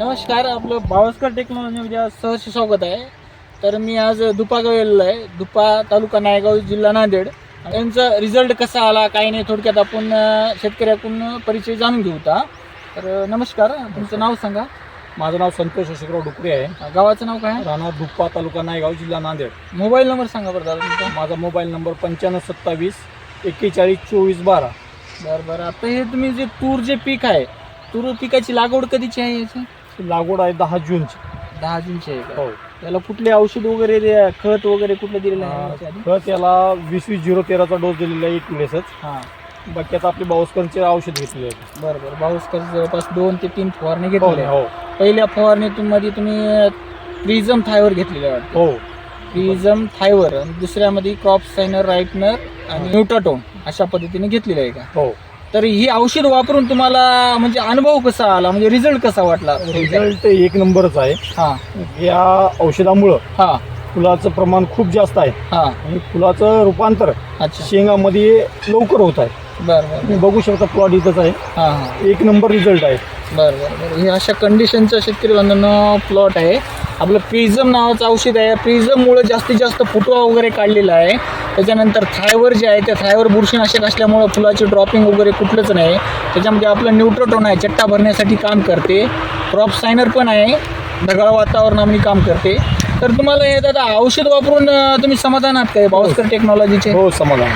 नमस्कार आपलं बावस्कर टेक्नॉलॉजीमध्ये आज सहर्ष स्वागत आहे. तर मी आज दुपा गेलेलो आहे. दुपा तालुका नायगाव जिल्हा नांदेड. यांचा रिझल्ट कसा आला काही नाही थोडक्यात आपण शेतकऱ्याकडून परिचय जाणून घेऊ होता तर नमस्कार तुमचं नाव सांगा. माझं नाव संतोष अशोकराव डुकरे आहे. गावाचं नाव काय? राहणार दुप्पा तालुका नायगाव जिल्हा नांदेड. मोबाईल नंबर सांगा बरं दादा तुमचा. माझा मोबाईल नंबर पंच्याण्णव सत्तावीस एक्केचाळीस चोवीस बारा. बरं बरं. आता हे तुम्ही जे तूर जे पीक आहे तूर पिकाची लागवड कधीची आहे याची? लागवड आहे दहा जूनची. दहा जूनची आहे का? हो. त्याला कुठले औषध वगैरे दे- खत वगैरे कुठलं दिलेलं आहे आधी? तर त्याला वीस वीस झिरो तेराचा डोस दिलेला आहे एक वेळेसच हां. बाकी आता आपली बावस्करचे औषध घेतलेले आहेत. बरं बरं. बावीस जवळपास दोन ते तीन फवारणी घेतलेल्या हो. आहेत. पहिल्या फवारणीमध्ये तुम्ही प्रिझम थायवर घेतलेल्या वाटतं. हो. प्रिझम थायवर. आणि दुसऱ्यामध्ये क्रॉप सायनर राईटनर आणि न्यूटाटोन अशा पद्धतीने घेतलेलं आहे का? हो. तर ही औषध वापरून तुम्हाला म्हणजे अनुभव कसा आला? म्हणजे रिझल्ट कसा वाटला? रिझल्ट एक नंबरच आहे. हां. या औषधामुळं हां. फुलाचं प्रमाण खूप जास्त आहे. हां. आणि फुलाचं रूपांतर अच्छा. शेंगामध्ये लवकर होत आहे. बरं बरं. तुम्ही बघू शकता प्लॉट इथंच आहे. हां हां. एक नंबर रिझल्ट आहे. बरं बरं बरं. हे अशा कंडिशनचं शेतकरी बांधवांनो प्लॉट आहे. आपलं प्रिझम नावाचं औषध आहे. प्रिझममुळे जास्तीत जास्त फुटवा वगैरे काढलेला आहे. त्याच्यानंतर थायवर जे आहे त्या थायवर बुरशीनाशक असल्यामुळं फुलाची ड्रॉपिंग वगैरे कुठलंच नाही. त्याच्यामध्ये आपलं न्यूट्रोटोन आहे चट्टा भरण्यासाठी काम करते. क्रॉप सायनर पण आहे ढगाळ वातावरणामध्ये काम करते. तर तुम्हाला हे दादा औषध वापरून तुम्ही समाधान आहात काय बावस्कर टेक्नॉलॉजीचे हो. समाधान.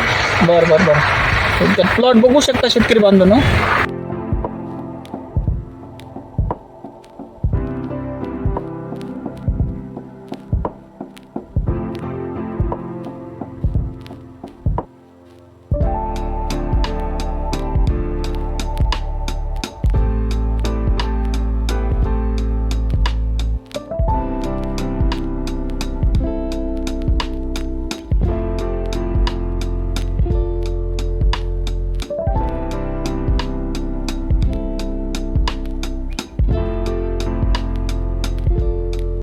बरं बरं बरं. प्लॉट बघू शकता शेतकरी बांधवांनो.